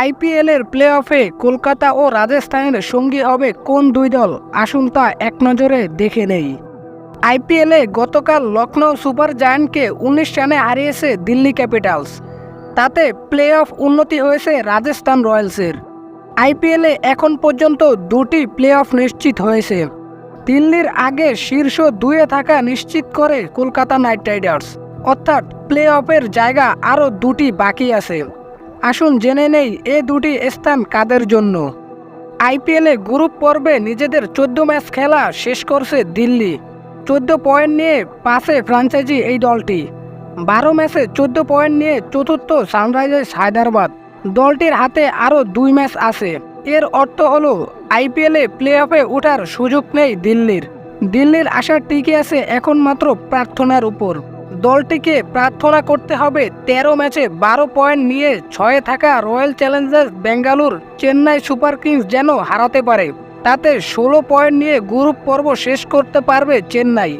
আইপিএলের প্লে অফে কলকাতা ও রাজস্থানের সঙ্গী হবে কোন দুই দল? আসুন তা এক নজরে দেখে নেই। আইপিএলে গতকাল লখনৌ সুপার জায়ান্টকে উনিশ রানে হারিয়েছে দিল্লি ক্যাপিটালস। তাতে প্লে অফ উন্নতি হয়েছে রাজস্থান রয়্যালসের। আইপিএলে এখন পর্যন্ত দুটি প্লে অফ নিশ্চিত হয়েছে। দিল্লির আগে শীর্ষ দুয়ে থাকা নিশ্চিত করে কলকাতা নাইট রাইডার্স। অর্থাৎ প্লে অফের জায়গা আরও দুটি বাকি আছে। আসুন জেনে নেই এ দুটি স্থান কাদের জন্য। আইপিএলে গ্রুপ পর্বে নিজেদের চোদ্দ ম্যাচ খেলা শেষ করছে দিল্লি। চোদ্দ পয়েন্ট নিয়ে পাশে ফ্রাঞ্চাইজি এই দলটি। বারো ম্যাচে চোদ্দ পয়েন্ট নিয়ে চতুর্থ সানরাইজার্স হায়দ্রাবাদ। দলটির হাতে আরও দুই ম্যাচ আছে। এর অর্থ হলো, আইপিএলে প্লে অফে ওঠার সুযোগ নেই দিল্লির। দিল্লির আশা টিকে আছে এখন মাত্র প্রার্থনার উপর। দলটিকে প্রার্থনা করতে হবে। তেরো ম্যাচে বারো পয়েন্ট নিয়ে ছয়ে থাকা royal challengers Bengaluru Chennai super kings যেন হারাতে পারে। তাতে ষোলো পয়েন্ট নিয়ে গ্রুপ পর্ব শেষ করতে পারবে চেন্নাই।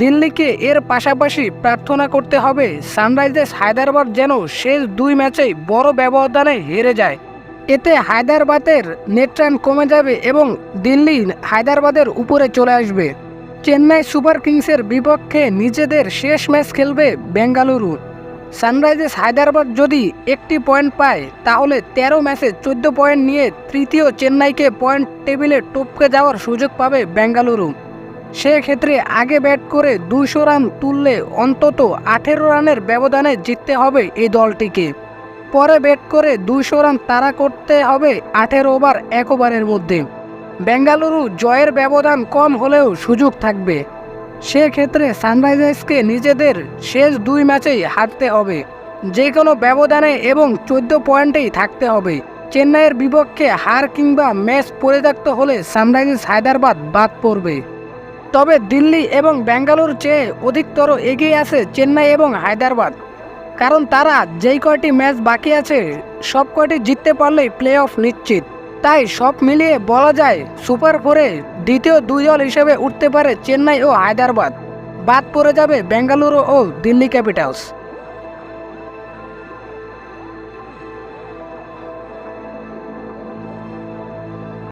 দিল্লিকে এর পাশাপাশি প্রার্থনা করতে হবে, সানরাইজার্স হায়দ্রাবাদ যেন শেষ দুই ম্যাচেই বড় ব্যবধানে হেরে যায়। এতে হায়দ্রাবাদের নেট রান কমে যাবে এবং দিল্লি হায়দ্রাবাদের উপরে চলে আসবে। চেন্নাই সুপার কিংসের বিপক্ষে নিজেদের শেষ ম্যাচ খেলবে বেঙ্গালুরু। সানরাইজার্স হায়দ্রাবাদ যদি একটি পয়েন্ট পায়, তাহলে তেরো ম্যাচে চোদ্দ পয়েন্ট নিয়ে তৃতীয় চেন্নাইকে পয়েন্ট টেবিলে টপকে যাওয়ার সুযোগ পাবে বেঙ্গালুরু। সেক্ষেত্রে আগে ব্যাট করে দুইশো রান তুললে অন্তত আঠেরো রানের ব্যবধানে জিততে হবে এই দলটিকে। পরে ব্যাট করে দুইশো রান তাড়া করতে হবে আঠেরো ওভার এক ওভারের মধ্যে। বেঙ্গালুরু জয়ের ব্যবধান কম হলেও সুযোগ থাকবে। সেক্ষেত্রে সানরাইজার্সকে নিজেদের শেষ দুই ম্যাচেই হারতে হবে। যে কোনো ব্যবধানে এবং চোদ্দ পয়েন্টেই থাকতে হবে। চেন্নাইয়ের বিপক্ষে হার কিংবা ম্যাচ পরিত্যক্ত হলে সানরাইজার্স হায়দ্রাবাদ বাদ পড়বে। তবে দিল্লি এবং বেঙ্গালুর চেয়ে অধিকতর এগিয়ে আছে চেন্নাই এবং হায়দ্রাবাদ। কারণ তারা যেই কয়টি ম্যাচ বাকি আছে সব কয়টি জিততে পারলেই প্লে অফ নিশ্চিত। তাই সব মিলিয়ে বলা যায় সুপার ফোরে দ্বিতীয় দুই দল হিসেবে উঠতে পারে চেন্নাই ও হায়দ্রাবাদ। বাদ পড়ে যাবে বেঙ্গালুরু ও দিল্লি ক্যাপিটালস।